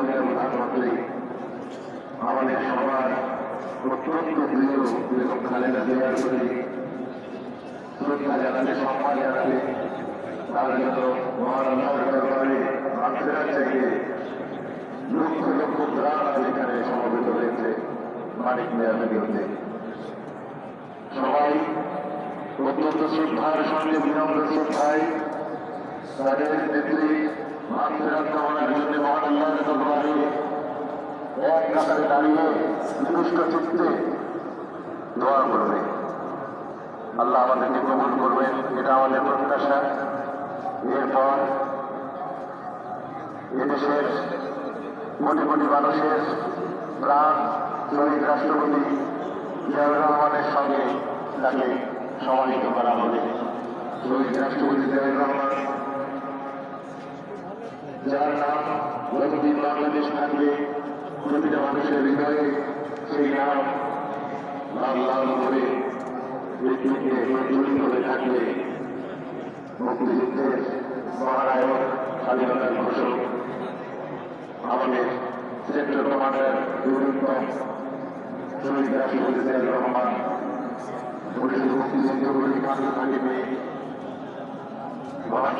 মাননীয় প্রধানমন্ত্রী আমাদের সবার অত্যন্ত প্রিয় খালেদা জিয়ার প্রতি শ্রদ্ধা জানাতে সম্মান জানাতে তার জন্য মহান আল্লাহর দরবারে সবাই অত্যন্ত শ্রদ্ধার সঙ্গে বিনম্র শ্রদ্ধায় তাদের নেত্রী মাতৃরাত কামনার জন্য মহান আল্লাহর দরবারে কাতারে দাঁড়িয়ে বিনষ্ট চিত্তে দোয়া করবে। আল্লাহ আমাদেরকে কবুল করবেন, এটা আমাদের প্রত্যাশা। এরপর এদেশের কোটি কোটি মানুষের প্রাণ শহীদ রাষ্ট্রপতি জিয়াউর রহমানের সঙ্গে তাকে সমাহিত করা হবে। শহীদ রাষ্ট্রপতি জিয়াউর রহমান, যার নাম বাংলাদেশ থাকবে। প্রতিটা মানুষের হৃদয়ে সেই নাম লাল লাল করে পৃথিবীতে প্রজ্বলিত হয়ে থাকবে মুক্তিযুদ্ধের মহানায়ক স্বাধীনতার ঘোষক আমাদের সেক্টর কমান্ডার বীরুত্তম শহীদ জিয়াউর রহমান পরিষদ মুক্তিযুদ্ধ বলে কাজে থাকবে মহান